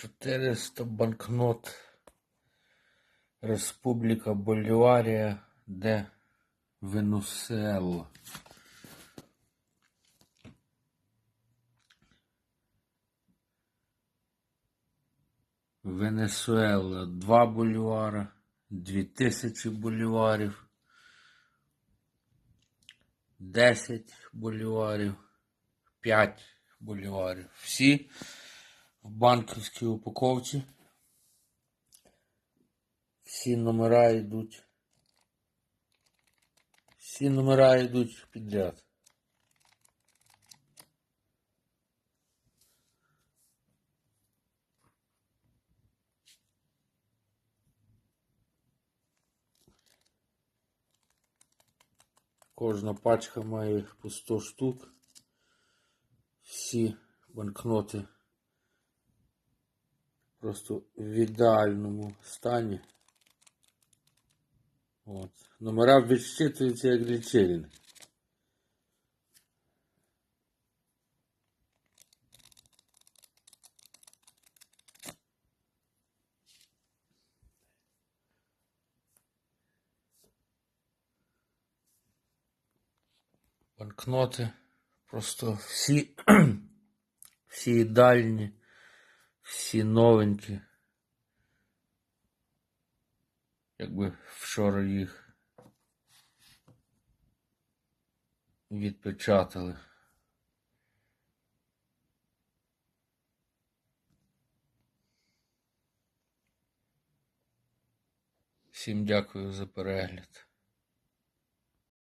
400 банкнот Республіка Боліварія, де Венесуела. Венесуела 2 болівара, 2000 боліварів, 10 боліварів, 5 боліварів. Всі в банківській упаковці. Всі номера йдуть. Всі номера йдуть підряд. Кожна пачка має по 100 штук. Всі банкноти просто в ідеальному стані. От. Номера відчитуються як лічильник. Банкноти просто всі, всі ідеальні, Всі новенькі. Якби вчора їх відпечатали. Всім дякую за перегляд.